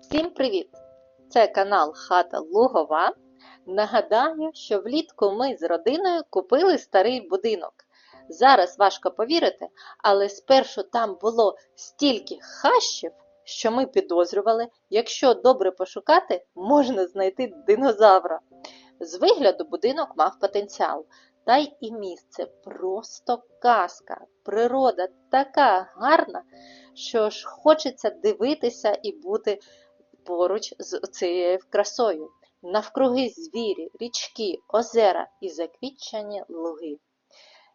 Всім привіт! Це канал Хата Лугова. Нагадаю, що влітку ми з родиною купили старий будинок. Зараз важко повірити, але спершу там було стільки хащів, що ми підозрювали, якщо добре пошукати, можна знайти динозавра. З вигляду будинок мав потенціал, та й і місце просто казка. Природа така гарна, що ж хочеться дивитися і бути поруч з цією красою. Навкруги звірі, річки, озера і заквітчені луги.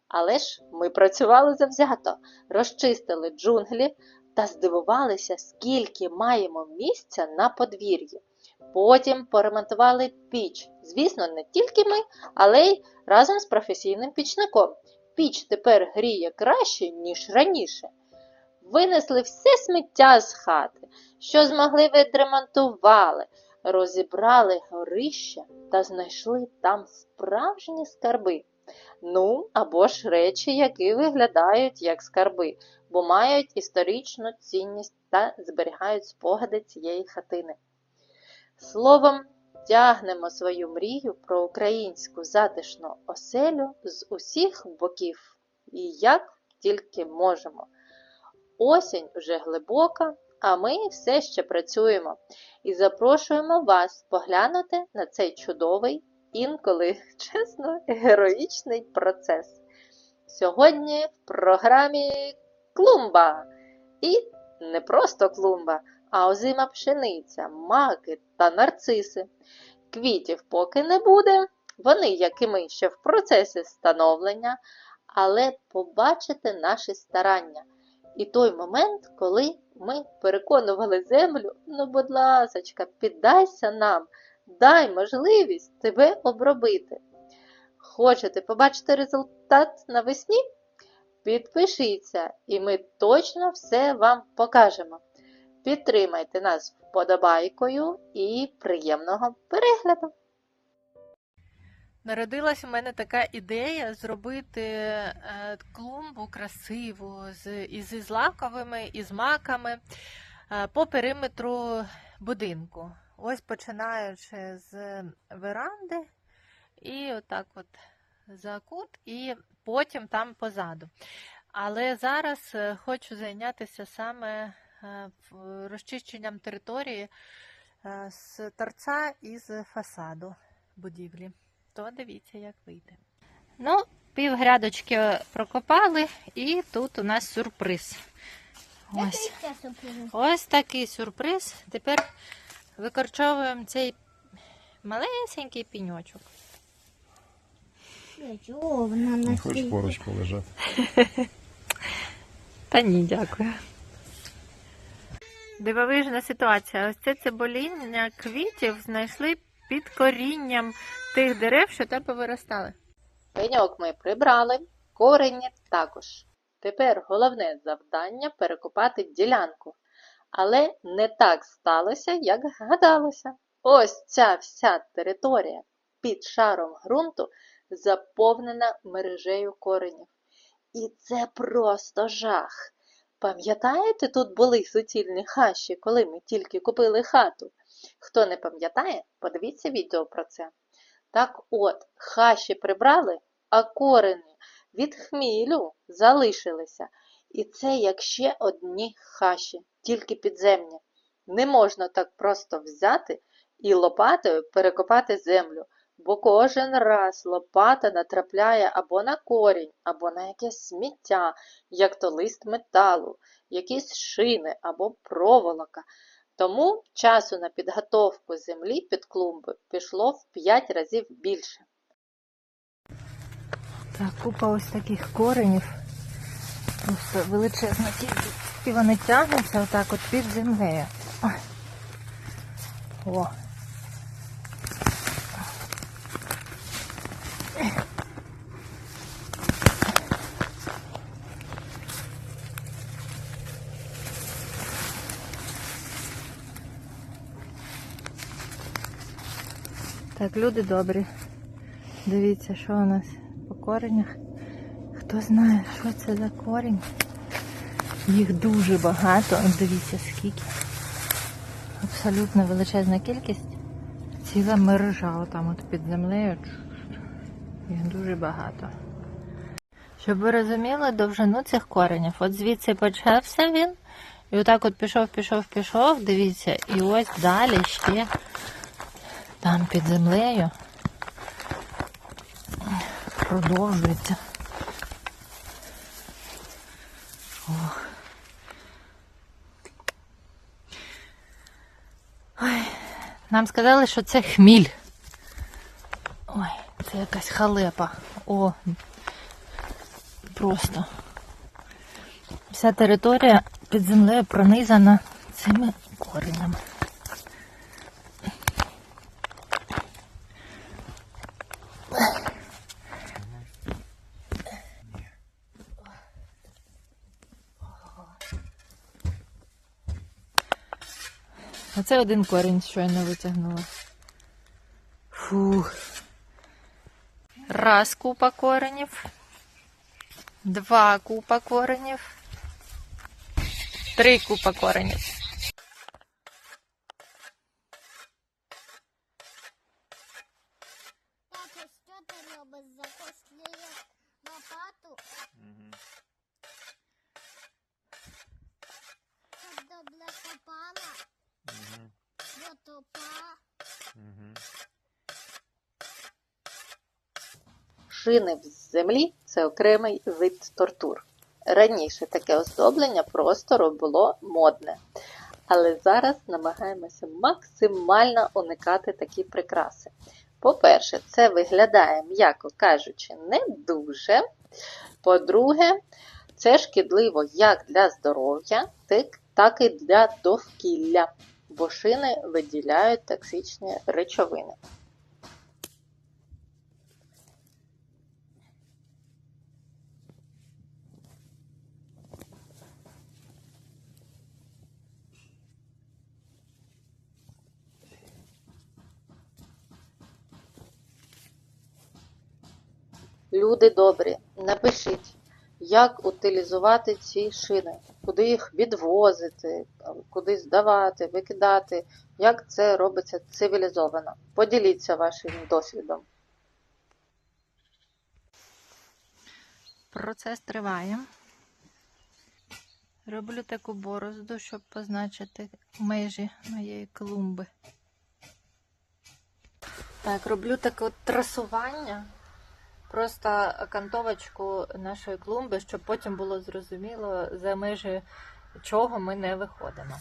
Але ж ми працювали завзято, розчистили джунглі та здивувалися, скільки маємо місця на подвір'ї. Потім поремонтували піч. Звісно, не тільки ми, але й разом з професійним пічником. Піч тепер гріє краще, ніж раніше. Винесли все сміття з хати, що змогли відремонтували, розібрали горище та знайшли там справжні скарби. Ну, або ж речі, які виглядають як скарби, бо мають історичну цінність та зберігають спогади цієї хатини. Словом, тягнемо свою мрію про українську затишну оселю з усіх боків і як тільки можемо. Осінь уже глибока, а ми все ще працюємо і запрошуємо вас поглянути на цей чудовий, інколи, чесно, героїчний процес. Сьогодні в програмі клумба. І не просто клумба, а озима пшениця, маки та нарциси. Квітів поки не буде, вони, як і ми, ще в процесі становлення, але побачите наші старання. І той момент, коли ми переконували землю, ну, будь ласочка, піддайся нам, дай можливість тебе обробити. Хочете побачити результат навесні? Підпишіться, і ми точно все вам покажемо. Підтримайте нас вподобайкою і приємного перегляду! Народилась у мене така ідея зробити е, клумбу красиву з, із злаковими, із маками е, по периметру будинку. Ось починаючи з веранди, і отак от за кут, і потім там позаду. Але зараз е, хочу зайнятися саме розчищенням території е, з торця і з фасаду будівлі то дивіться, як вийде. Ну, пів грядочки прокопали, і тут у нас сюрприз. Ось, ось такий сюрприз. Тепер викорчовуємо цей малесенький піньочок. Хочеш поруч полежати? Та ні, дякую. Дивовижна ситуація. Ось це цибуління квітів знайшли під корінням тих дерев, що там повиростали. Пеньок ми прибрали, корені також. Тепер головне завдання перекопати ділянку. Але не так сталося, як гадалося. Ось ця вся територія під шаром ґрунту заповнена мережею коренів. І це просто жах. Пам'ятаєте, тут були суцільні хащі, коли ми тільки купили хату? Хто не пам'ятає, подивіться відео про це. Так от, хащі прибрали, а корені від хмілю залишилися. І це як ще одні хащі, тільки підземні. Не можна так просто взяти і лопатою перекопати землю, бо кожен раз лопата натрапляє або на корінь, або на якесь сміття, як то лист металу, якісь шини або проволока. Тому часу на підготовку землі під клумби пішло в 5 разів більше. Так, купа ось таких коренів. Ось величезна кількість. І вони тягнуться отак от під землею. О. Так, люди добрі. Дивіться, що у нас по коренях. Хто знає, що це за корінь? Їх дуже багато. Дивіться скільки. Абсолютно величезна кількість. Ціла мережа отам от під землею. Їх дуже багато. Щоб ви розуміли довжину цих коренів. От звідси почався він. І отак от пішов, пішов, пішов, дивіться, і ось далі ще там під землею продовжується. Ох. Ой, нам сказали, що це хміль. Ой, це якась халепа. О, просто. Вся територія під землею пронизана цими коренями. Оце один корінь щойно витягнула. Фух. Раз купа коренів. Два купа коренів. Три купа коренів. Шини в землі це окремий вид тортур. Раніше таке оздоблення простору було модне, але зараз намагаємося максимально уникати такі прикраси. По-перше, це виглядає, м'яко кажучи, не дуже. По-друге, це шкідливо як для здоров'я, так і для довкілля, бо шини виділяють токсичні речовини. Люди добрі, напишіть, як утилізувати ці шини, куди їх відвозити, куди здавати, викидати, як це робиться цивілізовано. Поділіться вашим досвідом. Процес триває. Роблю таку борозду, щоб позначити межі моєї клумби. Так, роблю таке трасування. Просто окантовочку нашої клумби, щоб потім було зрозуміло, за межі чого ми не виходимо.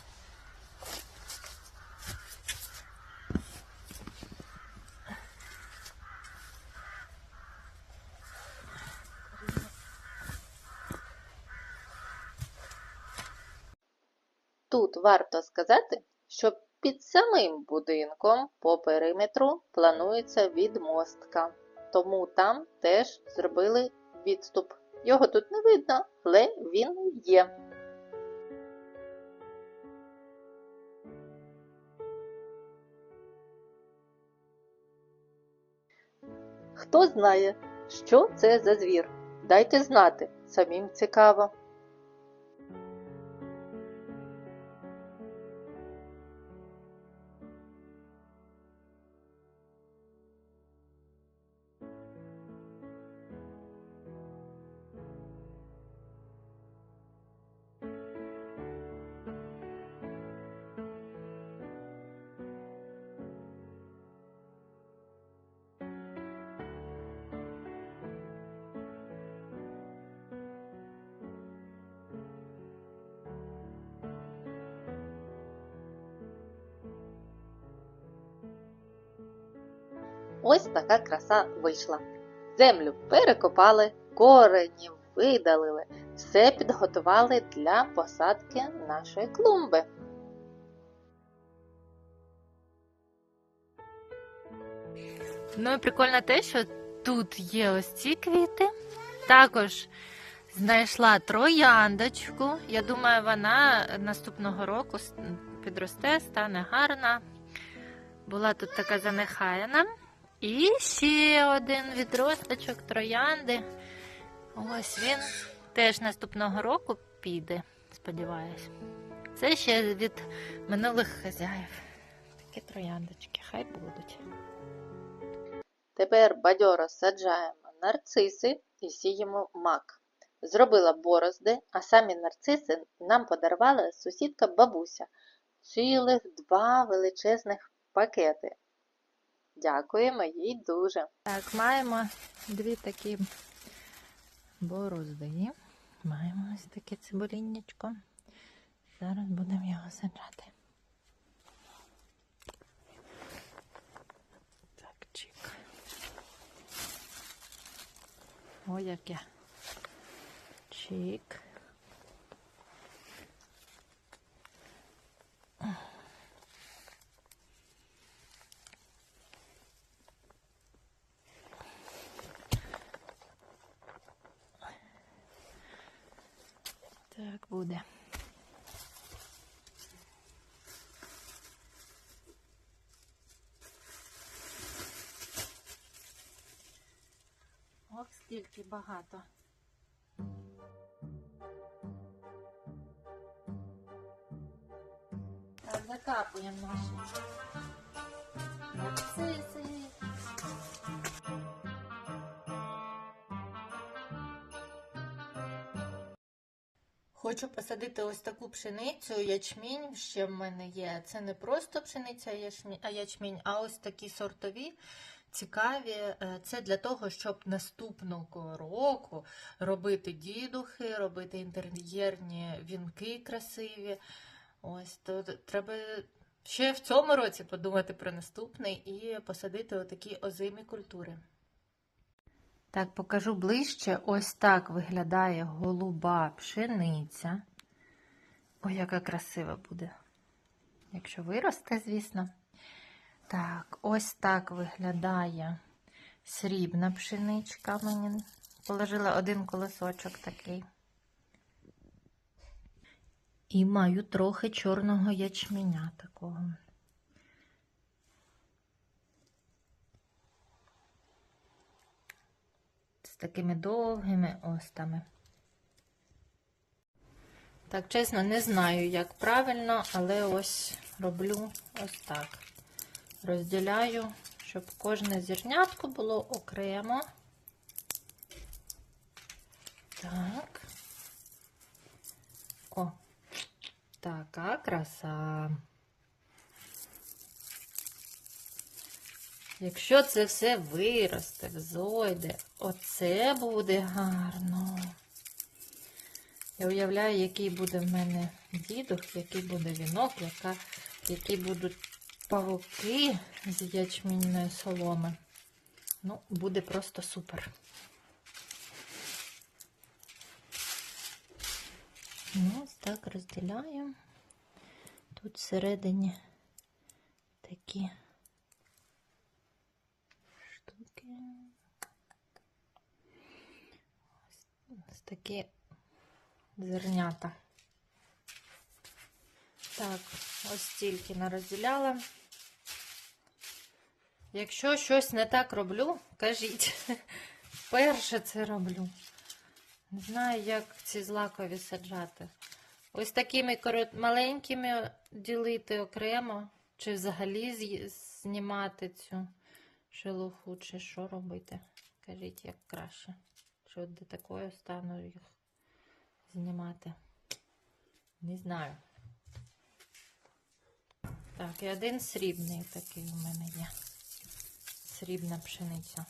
Тут варто сказати, що під самим будинком по периметру планується відмостка, тому там теж зробили відступ. Його тут не видно, але він є. Хто знає, що це за звір? Дайте знати, самим цікаво. Ось така краса вийшла. Землю перекопали, коренів видалили, все підготували для посадки нашої клумби. Ну і прикольно те, що тут є ось ці квіти. Також знайшла трояндочку. Я думаю, вона наступного року підросте, стане гарна. Була тут така занехаяна. І ще один відросточок троянди. Ось він теж наступного року піде, сподіваюсь. Це ще від минулих хазяїв. такі трояндочки, хай будуть. Тепер бадьоро саджаємо нарциси і сіємо мак. Зробила борозди, а самі нарциси нам подарувала сусідка бабуся. Цілих два величезних пакети. Дякуємо їй дуже. Так, маємо дві такі борозди. Маємо ось таке цибуліннячко. Зараз будемо його саджати. Так, чик. О, яке. Чик. Так буде. Ох, скільки багато. Закапуємо наші. Хочу посадити ось таку пшеницю, ячмінь ще в мене є. Це не просто пшениця, а ячмінь, а ось такі сортові, цікаві. Е, Це для того, щоб наступного року робити дідухи, робити інтер'єрні вінки красиві. Ось то треба ще в цьому році подумати про наступний і посадити отакі озимі культури. Так, покажу ближче. Ось так виглядає голуба пшениця. Ой, яка красива буде. Якщо виросте, звісно. Так, ось так виглядає срібна пшеничка. Мені положила один колосочок такий. І маю трохи чорного ячменя такого. з такими довгими остами. Так, чесно, не знаю, як правильно, але ось роблю ось так. Розділяю, щоб кожне зернятко було окремо. Так. О, така краса. Якщо це все виросте, взойде, оце буде гарно. Я уявляю, який буде в мене дідух, який буде вінок, яка, які будуть павуки з ячмінної соломи. Ну, буде просто супер. Ну, ось так розділяю. Тут всередині такі штуки. Ось такі зернята. Так, ось стільки нарозділяла. Якщо щось не так роблю, кажіть. Перше це роблю. Не знаю, як ці злакові саджати. Ось такими маленькими ділити окремо, чи взагалі знімати цю шелуху, чи що робити. Кажіть, як краще. Чи от до такої стану їх знімати. Не знаю. Так, і один срібний такий у мене є. Срібна пшениця.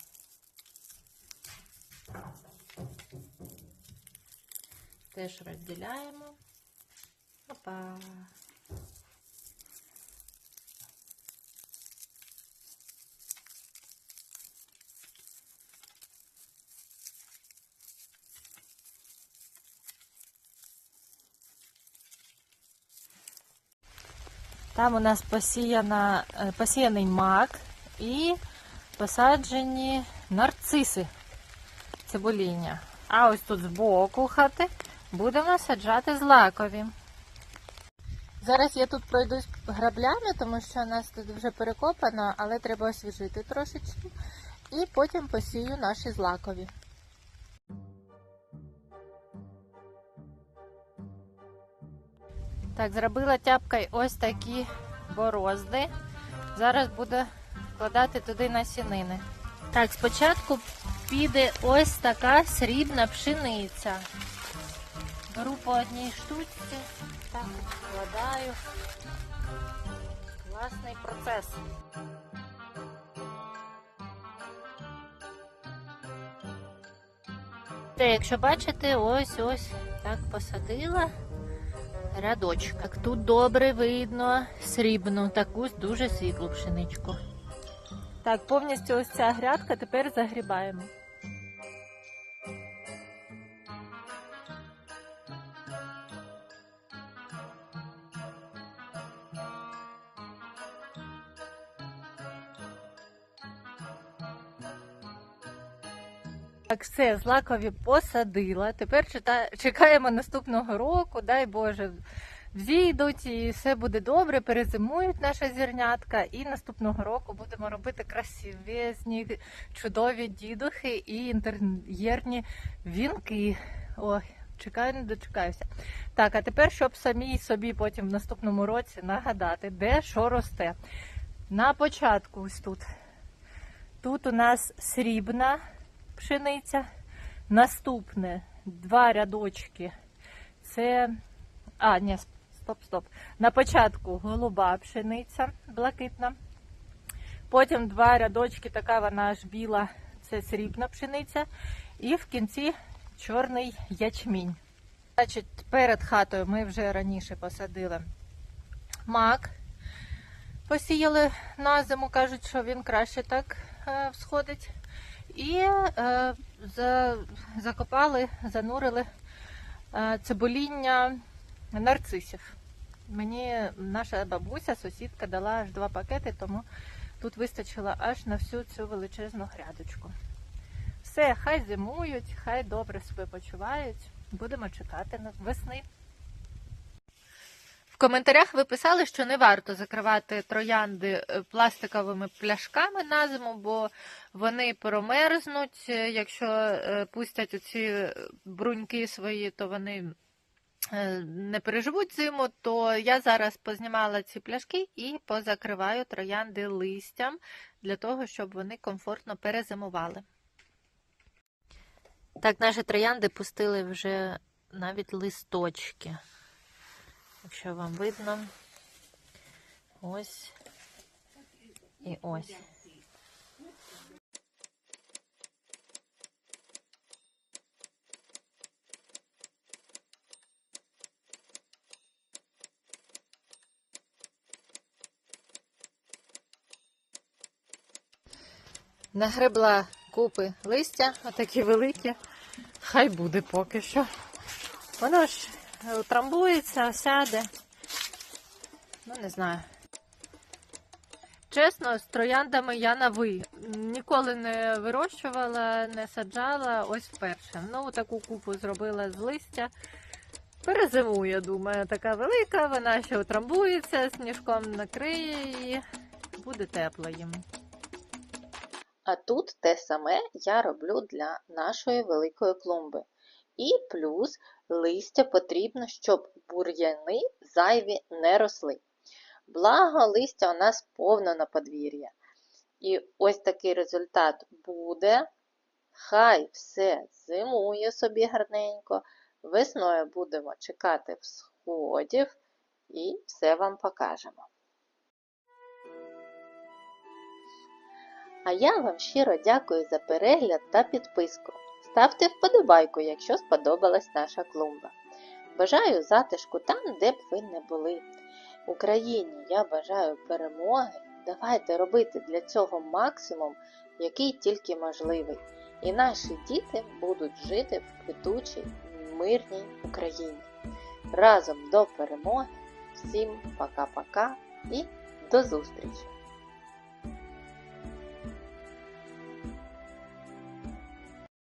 Теж розділяємо. Опа. Там у нас посіяна, е, посіяний мак і посаджені нарциси цибуління. А ось тут збоку хати будемо саджати злакові. Зараз я тут пройдусь граблями, тому що у нас тут вже перекопано, але треба освіжити трошечки. І потім посію наші злакові. Так, зробила тяпкою ось такі борозди. Зараз буде вкладати туди насінини. Так, спочатку піде ось така срібна пшениця. Беру по одній штучці, так, вкладаю. Класний процес. Те, якщо бачите, ось ось так посадила рядочок. Так тут добре видно срібну, таку дуже світлу пшеничку. Так, повністю ось ця грядка тепер загрібаємо. Все, злакові посадила. Тепер чекаємо наступного року, дай Боже, взійдуть і все буде добре, перезимують наша зернятка. І наступного року будемо робити красивезні, чудові дідухи і інтер'єрні вінки. Ой, чекаю, не дочекаюся. Так, а тепер, щоб самі собі потім в наступному році нагадати, де що росте. На початку ось тут. Тут у нас срібна пшениця. Наступне два рядочки. Це. А, ні, стоп, стоп. На початку голуба пшениця блакитна. Потім два рядочки, така вона аж біла, це срібна пшениця. І в кінці чорний ячмінь. Значить, перед хатою ми вже раніше посадили мак. Посіяли на зиму, кажуть, що він краще так е, всходить. І е, за, закопали, занурили е, цибуління нарцисів. Мені наша бабуся, сусідка дала аж два пакети, тому тут вистачило аж на всю цю величезну грядочку. Все, хай зимують, хай добре себе почувають. Будемо чекати на весни. В коментарях ви писали, що не варто закривати троянди е, пластиковими пляшками на зиму, бо вони промерзнуть. Е, Якщо е, пустять оці бруньки свої, то вони не переживуть зиму. То я зараз познімала ці пляшки і позакриваю троянди листям для того, щоб вони комфортно перезимували. Так, наші троянди пустили вже навіть листочки. Якщо вам видно, ось і ось. Нагребла купи листя, отакі великі. Хай буде поки що. Воно ж утрамбується, сяде. Ну, не знаю. Чесно, з трояндами я на ви. Ніколи не вирощувала, не саджала, ось вперше. Ну, таку купу зробила з листя. Перезимує, думаю, така велика, вона ще утрамбується, сніжком накриє її. Буде тепло їм. А тут те саме я роблю для нашої великої клумби. І плюс листя потрібно, щоб бур'яни зайві не росли. Благо, листя у нас повно на подвір'я. І ось такий результат буде. Хай все зимує собі гарненько. Весною будемо чекати всходів і все вам покажемо. А я вам щиро дякую за перегляд та підписку. Ставте вподобайку, якщо сподобалась наша клумба. Бажаю затишку там, де б ви не були. Україні я бажаю перемоги. Давайте робити для цього максимум, який тільки можливий. І наші діти будуть жити в квітучій, мирній Україні. Разом до перемоги. Всім пока-пока і до зустрічі!